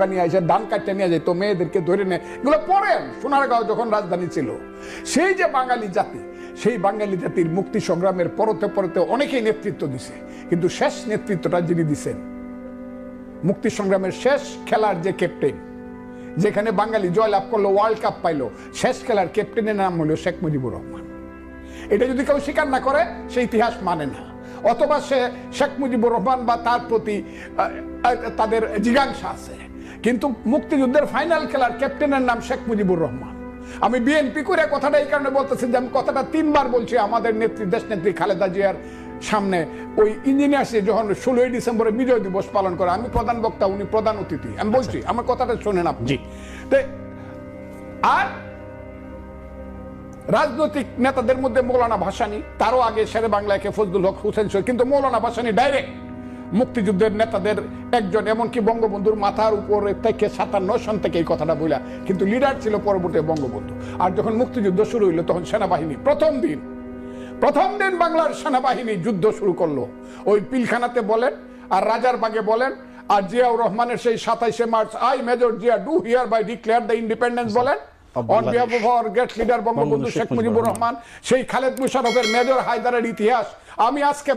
হুক্কা নিয়ে আসে ধান কাটতে নিয়ে যেত মেয়েদেরকে ধরে নেয় এগুলো পড়েন সোনারগাঁও যখন রাজধানী ছিল, সেই যে বাঙালি জাতি, সেই বাঙালি জাতির মুক্তি সংগ্রামের পরতে পরতে অনেকেই নেতৃত্ব দিছে। কিন্তু শেষ নেতৃত্বটা যিনি দিছেন, মুক্তি সংগ্রামের শেষ খেলার যে ক্যাপ্টেন যেখানে বাঙালি জয়লাভ করল ওয়ার্ল্ড কাপ পাইলো, শেষ খেলার ক্যাপ্টেনের নাম হলো শেখ মুজিবুর রহমান। এটা যদি কেউ স্বীকার না করে, সে ইতিহাস মানে না। অথবা সে শেখ মুজিবুর রহমান বা তার প্রতি তাদের জিজ্ঞাসা আছে। কিন্তু মুক্তিযুদ্ধের ফাইনাল খেলার ক্যাপ্টেনের নাম শেখ মুজিবুর রহমান। আমি বিএনপি করে কথাটা এই কারণে বলতেছি যে আমি কথাটা তিনবার বলছি আমাদের নেত্রী দেশ নেত্রী খালেদা জিয়ার সামনে। ওই ইঞ্জিনিয়ার্সে যখন ষোলোই ডিসেম্বরে বিজয় দিবস পালন করে আমি প্রধান বক্তা উনি প্রধান অতিথি। আমি বলছি আমার কথাটা শোনেন আপনি। আর রাজনৈতিক নেতাদের মধ্যে মৌলানা ভাসানি তারও আগে শেরে বাংলাকে ফজলুল হক হুসেন কিন্তু মৌলানা ভাসানি ডাইরেক্ট মুক্তিযুদ্ধের নেতাদের একজন এমনকি বঙ্গবন্ধুর মাথার উপরে থেকে সাতান্ন সন থেকে এই কথাটা বইলা কিন্তু লিডার ছিল পরবর্তী বঙ্গবন্ধু। আর যখন মুক্তিযুদ্ধ শুরু হইল তখন সেনাবাহিনী প্রথম দিন প্রথম দিন বাংলার সেনাবাহিনী যুদ্ধ শুরু করল। ওই পিলখানাতে বলেন আর রাজার বাগে বলেন আর জিয়াউর রহমানের সেই সাতাইশে March I Major Zia do hereby declare the independence বলেন। On behalf of our great leader Bangabandhu Sheikh Mujibur Rahman. সেই খালেদ মুশারফের মেজর হায়দারের ইতিহাস আমি আজকে